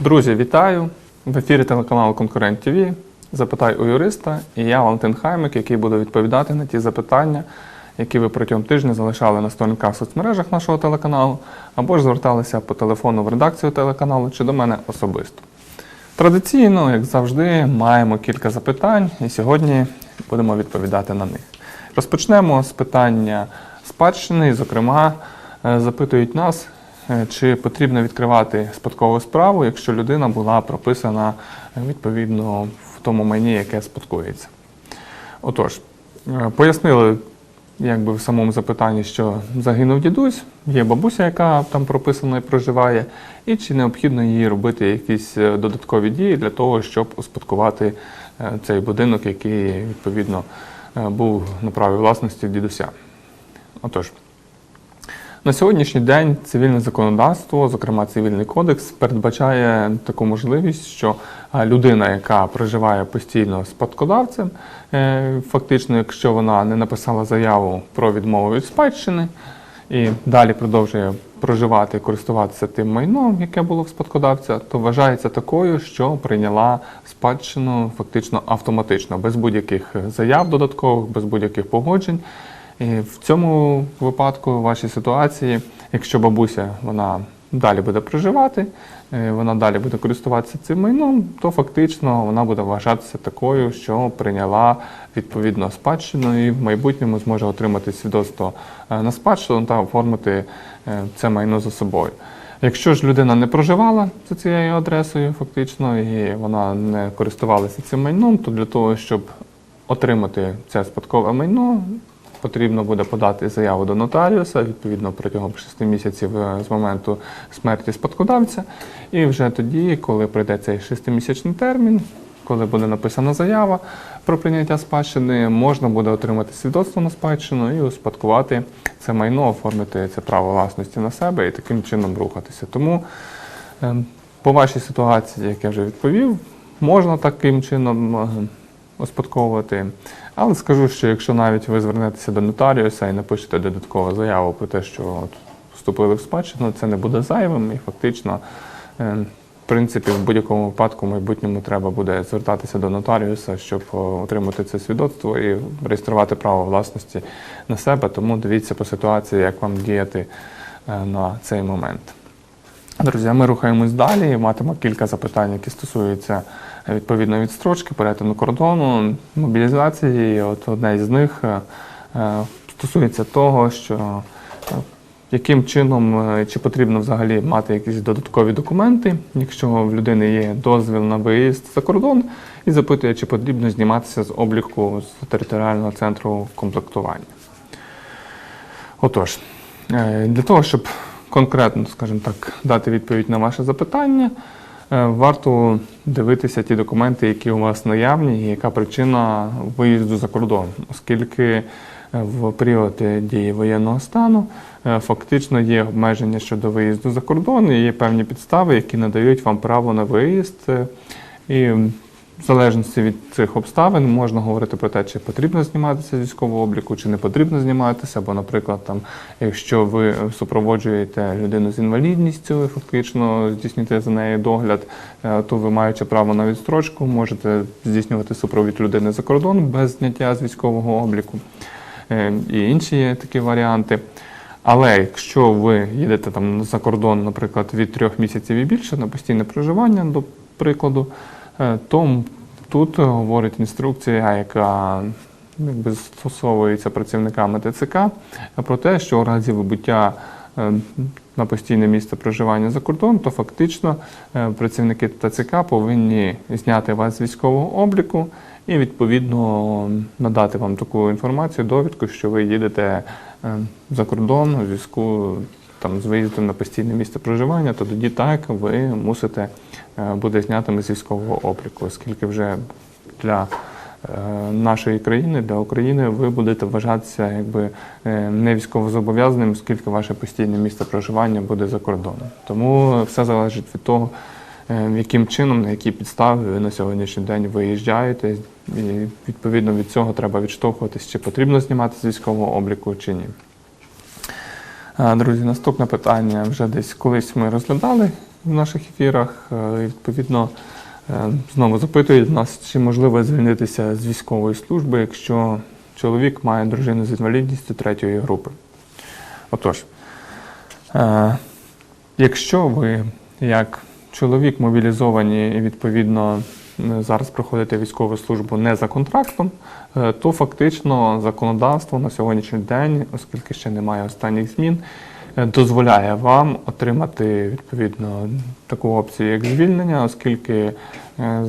Друзі, вітаю! В ефірі телеканалу Конкурент ТВ. Запитай у юриста. І я Валентин Хаймик, який буду відповідати на ті запитання, які ви протягом тижня залишали на сторінках в соцмережах нашого телеканалу, або ж зверталися по телефону в редакцію телеканалу чи до мене особисто. Традиційно, як завжди, маємо кілька запитань, і сьогодні будемо відповідати на них. Розпочнемо з питання спадщини, і, зокрема, е, запитують нас, чи потрібно відкривати спадкову справу, якщо людина була прописана е, відповідно в тому майні, яке спадкується. Отож, е, пояснили якби в самому запитанні, що загинув дідусь, є бабуся, яка там прописана і проживає, і чи необхідно їй робити якісь е, додаткові дії для того, щоб успадкувати е, цей будинок, який відповідно е, був на праві власності дідуся. Отож, на сьогоднішній день цивільне законодавство, зокрема цивільний кодекс, передбачає таку можливість, що е, людина, яка проживає постійно спадкодавцем, е, фактично, якщо вона не написала заяву про відмову від спадщини і далі продовжує проживати і користуватися тим майном, яке було в спадкодавця, то вважається такою, що прийняла спадщину фактично автоматично, без будь-яких заяв додаткових, без будь-яких погоджень. І в цьому випадку, в вашій ситуації, якщо бабуся вона далі буде проживати, е, вона далі буде користуватися цим майном, то фактично вона буде вважатися такою, що прийняла відповідно спадщину і в майбутньому зможе отримати свідоцтво е, на спадщину та оформити е, це майно за собою. Якщо ж людина не проживала за цією адресою, фактично, і вона не користувалася цим майном, то для того, щоб отримати це спадкове майно, потрібно буде подати заяву до нотаріуса, відповідно протягом 6 місяців е, з моменту смерті спадкодавця. І вже тоді, коли прийде цей 6-місячний термін, коли буде написана заява про прийняття спадщини, можна буде отримати свідоцтво на спадщину і успадкувати це майно, оформити це право власності на себе і таким чином рухатися. Тому е, по вашій ситуації, як я вже відповів, можна таким чином е, успадковувати. Але скажу, що якщо навіть ви звернетеся до нотаріуса і напишете додаткову заяву про те, що от вступили в спадщину, це не буде зайвим і фактично, е, в принципі, в будь-якому випадку в майбутньому треба буде звертатися до нотаріуса, щоб отримати це свідоцтво і реєструвати право власності на себе. Тому дивіться по ситуації, як вам діяти е, на цей момент. Друзі, ми рухаємось далі. Матимо кілька запитань, які стосуються е, відповідно відстрочки, перетину кордону, мобілізації. І От одне з них е, е, стосується того, що е, яким чином чи потрібно взагалі мати якісь додаткові документи, якщо в людини є дозвіл на виїзд за кордон, і запитує, чи потрібно зніматися з обліку з територіального центру комплектування. Отож, для того, щоб конкретно, скажімо так, дати відповідь на ваше запитання, варто дивитися ті документи, які у вас наявні, і яка причина виїзду за кордон, оскільки е, в період е, дії воєнного стану е, фактично є обмеження щодо виїзду за кордон, і є певні підстави, які надають вам право на виїзд. е, І в залежності від цих обставин можна говорити про те, чи потрібно зніматися з військового обліку, чи не потрібно зніматися. Або, наприклад, там, якщо ви супроводжуєте людину з інвалідністю, фактично здійснюєте за нею догляд, е, то ви маючи право на відстрочку, можете здійснювати супровід людини за кордон без зняття з військового обліку. Е, І інші є такі варіанти. Але якщо ви їдете там за кордон, наприклад, від трьох місяців і більше на постійне проживання, до прикладу, е, то тут говорить інструкція, яка якби застосовується працівниками ТЦК про те, що у разі вибуття е, на постійне місце проживання за кордон, то фактично е, працівники ТЦК повинні зняти вас з військового обліку і відповідно надати вам таку інформацію, довідку, що ви їдете за кордон у зв'язку там з виїздом на постійне місце проживання, то тоді так ви мусите е, бути знятими з військового обліку, оскільки вже для е, нашої країни, для України, ви будете вважатися якби е, не військовозобов'язаним, оскільки ваше постійне місце проживання буде за кордоном. Тому все залежить від того, яким чином, на які підстави ви на сьогоднішній день виїжджаєте, і відповідно від цього треба відштовхуватись, чи потрібно знімати з військового обліку, чи ні. Друзі, наступне питання вже десь колись ми розглядали в наших ефірах. Е, І, відповідно, е, знову запитують нас, чи можливо звільнитися з військової служби, якщо чоловік має дружину з інвалідністю третьої групи. Отож, е, якщо ви як чоловік мобілізовані і відповідно зараз проходите військову службу не за контрактом, е, то фактично законодавство на сьогоднішній день, оскільки ще немає останніх змін, е, дозволяє вам отримати відповідно таку опцію, як звільнення, оскільки е,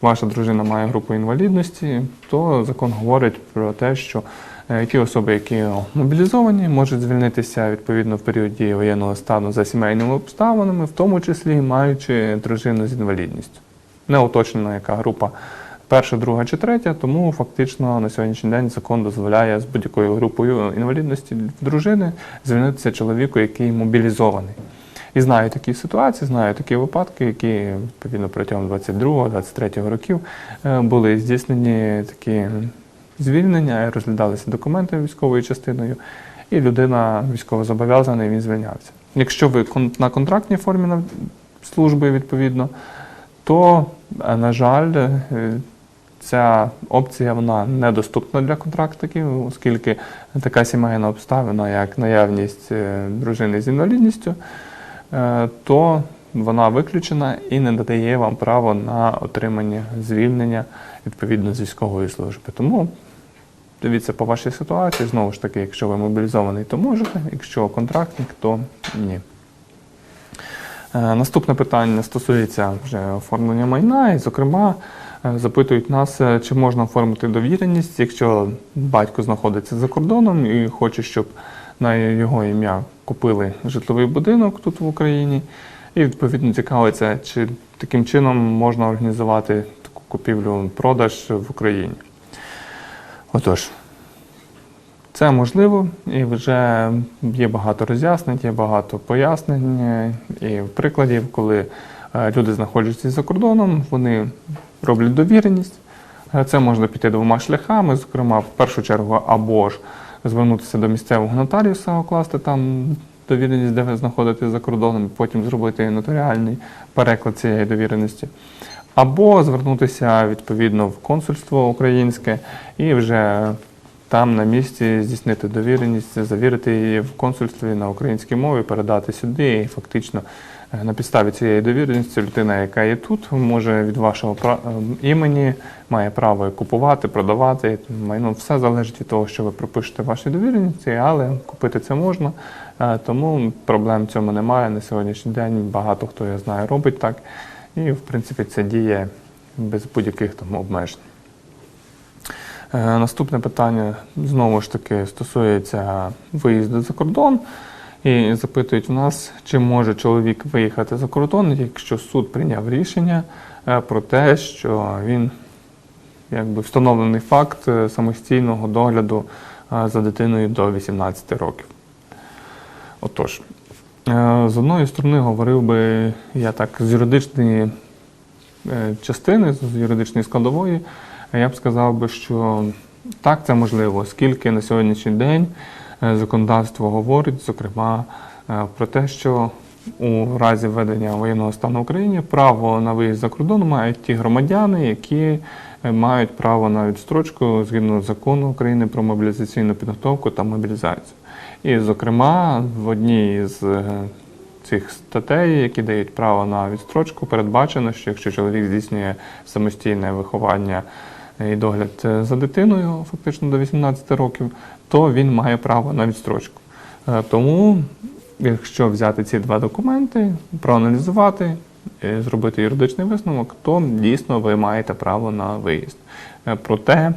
ваша дружина має групу інвалідності, то закон говорить про те, що е, ті особи, які мобілізовані, можуть звільнитися відповідно в період дії воєнного стану за сімейними обставинами, в тому числі маючи дружину з інвалідністю. Не уточнена, яка група перша, друга чи третя, тому фактично на сьогоднішній день закон дозволяє з будь-якою групою інвалідності дружини звільнитися чоловіку, який мобілізований. І знаю такі ситуації, знаю такі випадки, які відповідно протягом 22-23 років е, були здійснені такі звільнення, розглядалися документи військовою частиною, і людина військовозобов'язана, і він звільнявся. Якщо ви на контрактній формі служби, відповідно, то, на жаль, е, ця опція вона недоступна для контрактиків, оскільки така сімейна обставина, як наявність е, дружини з інвалідністю, е, то вона виключена і не надає вам право на отримання звільнення відповідно з військової служби. Тому дивіться по вашій ситуації, знову ж таки, якщо ви мобілізований, то можете, якщо контрактник, то ні. Е, Наступне питання стосується вже оформлення майна, і, зокрема, е, запитують нас, е, чи можна оформити довіреність, якщо батько знаходиться за кордоном і хоче, щоб на його ім'я купили житловий будинок тут в Україні, і відповідно цікавиться, чи таким чином можна організувати таку купівлю-продаж в Україні. Отож, це можливо, і вже є багато роз'яснень, є багато пояснень і прикладів, коли е, люди знаходяться за кордоном, вони роблять довіреність. Е, Це можна піти двома шляхами, зокрема, в першу чергу, або ж звернутися до місцевого нотаріуса, окласти там довіреність, де ви знаходитесь за кордоном, потім зробити нотаріальний переклад цієї довіреності. Або звернутися відповідно в консульство українське і вже там на місці здійснити довіреність, завірити її в консульстві на українській мові, передати сюди. І фактично е, на підставі цієї довіреності людина, яка є тут, може від вашого е, імені має право купувати, продавати. Майно все залежить від того, що ви пропишете в вашій довіреності, але купити це можна. Е, Тому проблем цьому немає. На сьогоднішній день багато хто я знаю робить так. І в принципі це діє без будь-яких там обмежень. Е, Наступне питання знову ж таки стосується виїзду за кордон. І запитують в нас, чи може чоловік виїхати за кордон, якщо суд прийняв рішення е, про те, що він якби встановлений факт е, самостійного догляду за дитиною до 18 років. Отож, з одної сторони говорив би я так з юридичної частини, з юридичної складової, я б сказав би, що так, це можливо, оскільки на сьогоднішній день е, законодавство говорить, зокрема, е, про те, що у разі введення воєнного стану в Україні право на виїзд за кордон мають ті громадяни, які е, мають право на відстрочку згідно закону України про мобілізаційну підготовку та мобілізацію. І, зокрема, в одній з цих статей, які дають право на відстрочку, передбачено, що якщо чоловік здійснює самостійне виховання і догляд е, за дитиною, фактично до 18 років, то він має право на відстрочку. Е, Тому, якщо взяти ці два документи, проаналізувати, е, зробити юридичний висновок, то дійсно ви маєте право на виїзд. Проте,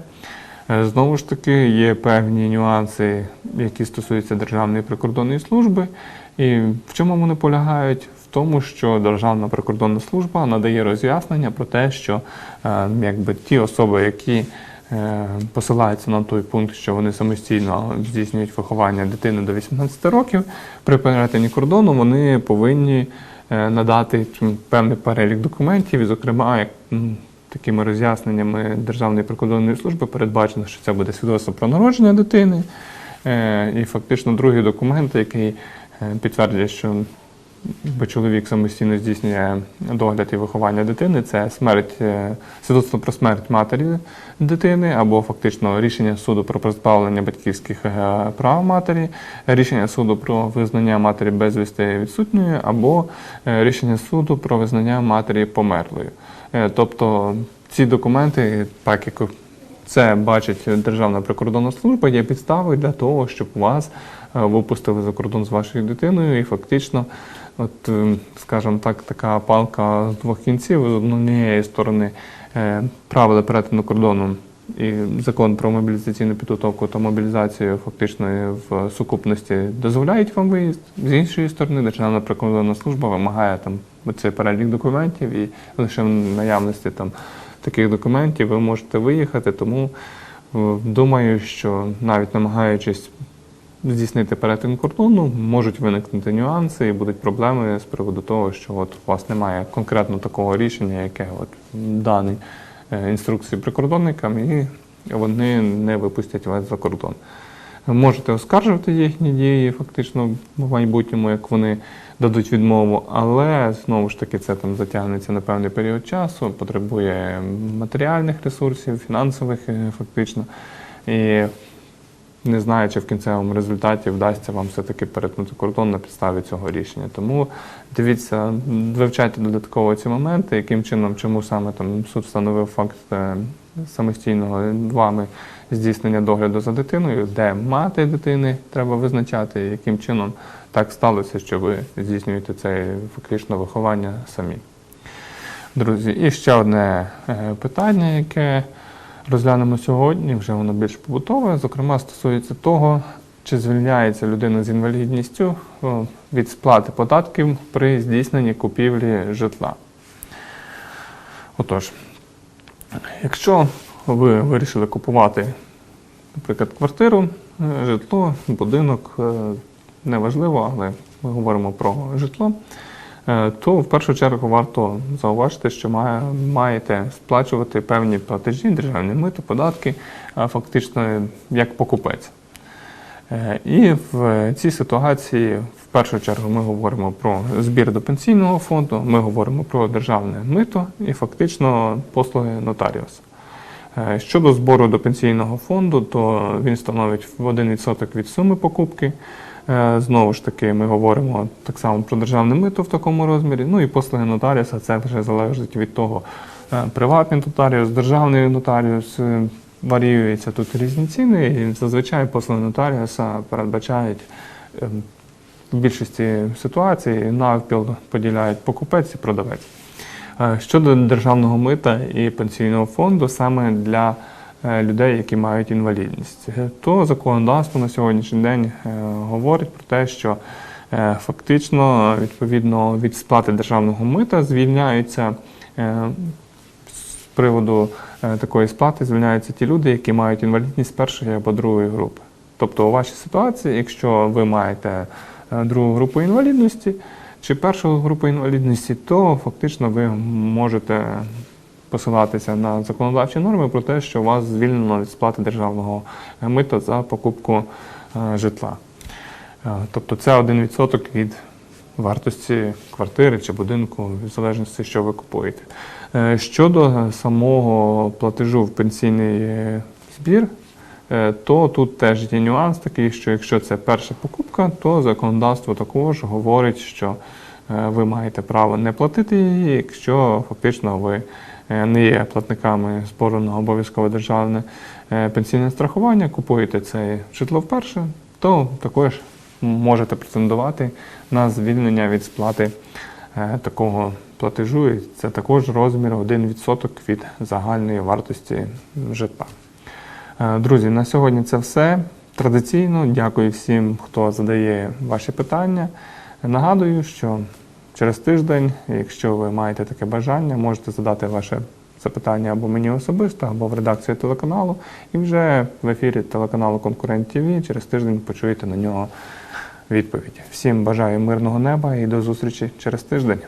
знову ж таки, є певні нюанси, які стосуються Державної прикордонної служби. І в чому вони полягають? Тому, що Державна прикордонна служба надає роз'яснення про те, що е, якби ті особи, які е, посилаються на той пункт, що вони самостійно здійснюють виховання дитини до 18 років, при перетині кордону вони повинні е, надати певний перелік документів, і, зокрема, як такими роз'ясненнями Державної прикордонної служби передбачено, що це буде свідоцтво про народження дитини, і фактично другий документ, який підтверджує, що бо чоловік самостійно здійснює догляд і виховання дитини, це смерть, е, свідоцтво про смерть матері дитини, або фактично рішення суду про позбавлення батьківських е, прав матері, рішення суду про визнання матері безвісти відсутньою, або е, рішення суду про визнання матері померлою. Тобто ці документи, так як це бачить Державна прикордонна служба, є підставою для того, щоб вас випустили за кордон з вашою дитиною, і фактично, от, е, скажімо так, така палка з двох кінців. З однієї сторони е, правила перетину кордону і закон про мобілізаційну підготовку та мобілізацію фактично в сукупності дозволяють вам виїзд. З іншої сторони, Державна прикордонна служба вимагає там цей перелік документів і лише в наявності там таких документів ви можете виїхати. Тому е, думаю, що навіть намагаючись здійснити перетин кордону, можуть виникнути нюанси і будуть проблеми з приводу того, що от у вас немає конкретно такого рішення, яке от даний е, інструкції прикордонникам, і вони не випустять вас за кордон. Можете оскаржувати їхні дії фактично в майбутньому, як вони дадуть відмову, але знову ж таки це там затягнеться на певний період часу, потребує матеріальних ресурсів, фінансових е, фактично. І не знаю, чи в кінцевому результаті вдасться вам все-таки перетнути кордон на підставі цього рішення. Тому дивіться, вивчайте додатково ці моменти, яким чином, чому саме там суд встановив факт е, самостійного вами здійснення догляду за дитиною, де мати дитини треба визначати, яким чином так сталося, що ви здійснюєте це фактично виховання самі. Друзі, і ще одне е, питання, яке розглянемо сьогодні, вже воно більш побутове, зокрема стосується того, чи звільняється людина з інвалідністю від сплати податків при здійсненні купівлі житла. Отож, якщо ви вирішили купувати, наприклад, квартиру, е, житло, будинок, е, неважливо, але ми говоримо про житло, е, то в першу чергу варто зауважити, що має, маєте сплачувати певні платежі, державні мито, податки, фактично як покупець. Е, І в цій ситуації в першу чергу ми говоримо про збір до пенсійного фонду, ми говоримо про державне мито і фактично послуги нотаріуса. Е, Щодо збору до пенсійного фонду, то він становить в 1% від суми покупки. Е, Знову ж таки, ми говоримо так само про державне мито в такому розмірі. Ну і послуги нотаріуса це вже залежить від того, е, приватний нотаріус, державний нотаріус. е, Варіюються тут різні ціни, і зазвичай послуги нотаріуса передбачають в більшості ситуацій навпіл поділяють покупець і продавець. Щодо державного мита і пенсійного фонду, саме для людей, які мають інвалідність, е, то законодавство на сьогоднішній день е, говорить про те, що е, фактично відповідно від сплати державного мита звільняються е, з приводу е, такої сплати звільняються ті люди, які мають інвалідність першої або другої групи. Тобто, у вашій ситуації, якщо ви маєте е, другу групу інвалідності чи першу групу інвалідності, то фактично ви можете посилатися на законодавчі норми про те, що вас звільнено від сплати державного мита за покупку е, житла. Е, Тобто це 1% від вартості квартири чи будинку, в залежності, що ви купуєте. Е, Щодо самого платежу в пенсійний збір, то тут теж є нюанс такий, що якщо це перша покупка, то законодавство також говорить, що ви маєте право не платити її, якщо фактично ви не є платниками збору на обов'язкове державне е, пенсійне страхування, купуєте це житло вперше, то також можете претендувати на звільнення від сплати е, такого платежу. І це також розмір 1% від загальної вартості житла. Е, Друзі, на сьогодні це все. Традиційно дякую всім, хто задає ваші питання. Нагадую, що через тиждень, якщо ви маєте таке бажання, можете задати ваше запитання або мені особисто, або в редакцію телеканалу. І вже в ефірі телеканалу Конкурент ТВ через тиждень почуєте на нього відповідь. Всім бажаю мирного неба і до зустрічі через тиждень.